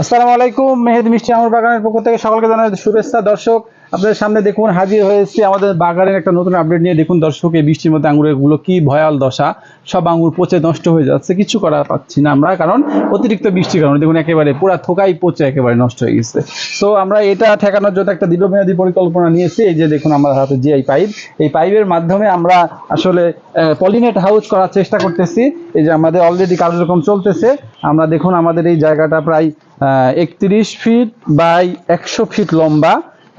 আসসালামু আলাইকুম মেহেদ মিষ্টি আমার বাগানের পক্ষ থেকে সকলকে জানাই শুভেচ্ছা। দর্শক আপনাদের সামনে দেখুন হাজির হয়েছি আমাদের বাগানের একটা নতুন আপডেট নিয়ে। দেখুন দর্শক, এই বৃষ্টির মধ্যে আঙুরগুলো কি ভয়াল দশা। সব আঙুর পচে নষ্ট হয়ে যাচ্ছে, কিছু করা পাচ্ছি না আমরা, কারণ অতিরিক্ত বৃষ্টির কারণে। দেখুন একেবারে পুরা থোকাই পচে একেবারে নষ্ট হয়ে গেছে। তো আমরা এটা ঠেকানোর জন্য একটা দীর্ঘমেয়াদী পরিকল্পনা নিয়েছি। এই যে দেখুন আমার হাতে যে এই পাইপ এই পাইপের মাধ্যমে আমরা আসলে পলিনেট হাউস করার চেষ্টা করতেছি। এই যে আমাদের অলরেডি কার্যক্রম চলতেছে। আমরা দেখুন আমাদের এই জায়গাটা প্রায় একত্রিশ ফিট বাই একশো ফিট লম্বা।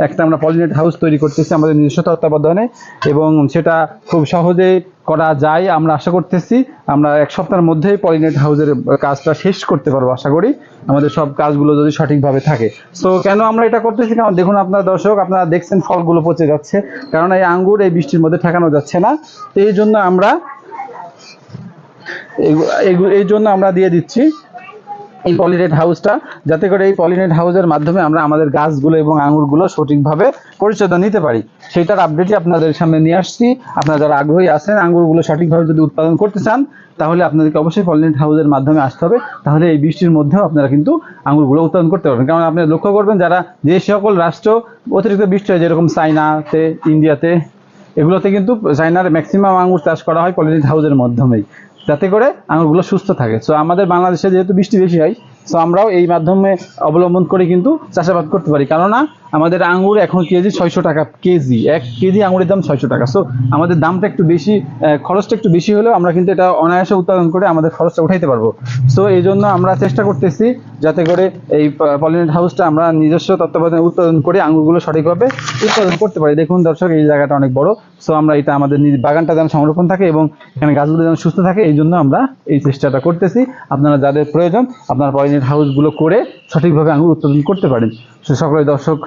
একটা আমরা পলিনেট হাউস তৈরি করতেছি আমাদের নিজস্ব তত্ত্বাবধানে এবং সেটা খুব সহজে করা যায়। আমরা আশা করতেছি আমরা এক সপ্তাহের মধ্যেই পলিনেট হাউসের কাজটা শেষ করতে পারব আশা করি। আমাদের সব কাজগুলো যদি সঠিকভাবে থাকে। তো কেন আমরা এটা করতেছি? কারণ দেখুন আপনার দর্শক, আপনারা দেখছেন ফলগুলো পচে যাচ্ছে। কারণ এই আঙ্গুর এই বৃষ্টির মধ্যে ঠেকানো যাচ্ছে না। এই জন্য আমরা এই জন্য আমরা দিয়ে দিচ্ছি। এই পলিনেট হাউসটা যাতে করে এই পলিনেট হাউসের মাধ্যমে আমরা আমাদের গাছগুলো এবং আঙুরগুলো সঠিকভাবে পরিচর্যা নিতে পারি। সেটার আপডেটই আপনাদের সামনে নিয়ে আসছি। আপনারা যারা আগ্রহী আছেন আঙুরগুলো সঠিকভাবে যদি উৎপাদন করতে চান, তাহলে আপনাদেরকে অবশ্যই পলিনেট হাউসের মাধ্যমে আসতে হবে। তাহলে এই বৃষ্টির মধ্যেও আপনারা কিন্তু আঙুরগুলো উৎপাদন করতে পারবেন। কারণ আপনি লক্ষ্য করবেন, যারা যে সকল রাষ্ট্র, অতিরিক্ত বৃষ্টি হয়, যেরকম চাইনাতে ইন্ডিয়াতে, এগুলোতে কিন্তু চাইনার ম্যাক্সিমাম আঙুর চাষ করা হয় পলিনেট হাউসের মাধ্যমেই। যাতে করে আঙুরগুলো সুস্থ থাকে। সো আমাদের বাংলাদেশে যেহেতু বৃষ্টি বেশি হয় সো আমরাও এই মাধ্যমে অবলম্বন করে কিন্তু চাষাবাদ করতে পারি। কেননা আমাদের আঙুর এখন কেজি ছয়শো টাকা, কেজি, এক কেজি আঙুরের দাম ছয়শো টাকা। সো আমাদের দামটা একটু বেশি খরচটা একটু বেশি হলেও আমরা কিন্তু এটা অনায়াসে উৎপাদন করে আমাদের খরচটা উঠাইতে পারব। সো এই জন্য আমরা চেষ্টা করতেছি যাতে করে এই পলিনেট হাউসটা আমরা নিজস্ব তত্ত্বাবধানে উৎপাদন করে আঙুরগুলো সঠিকভাবে উৎপাদন করতে পারি। দেখুন দর্শক, এই জায়গাটা অনেক বড়। সো আমরা এটা আমাদের বাগানটা যেন সংরক্ষণ থাকে এবং এখানে গাছগুলো যেন সুস্থ থাকে, এই জন্য আমরা এই চেষ্টাটা করতেছি। আপনারা যাদের প্রয়োজন, আপনারা পলিনেট হাউসগুলো করে সঠিকভাবে আঙুর উৎপাদন করতে পারেন। সে সকলে দর্শক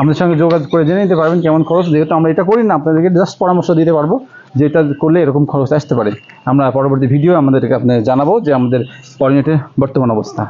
আমাদের সঙ্গে যোগাযোগ করে জেনে নিতে পারবেন কেমন খরচ, যেহেতু আমরা এটা করি না, আপনাদেরকে জাস্ট পরামর্শ দিতে পারব যে এটা করলে এরকম খরচ আসতে পারে। আমরা পরবর্তী ভিডিও আমাদেরকে আপনি জানাব যে আমাদের পরিণতির বর্তমান অবস্থা।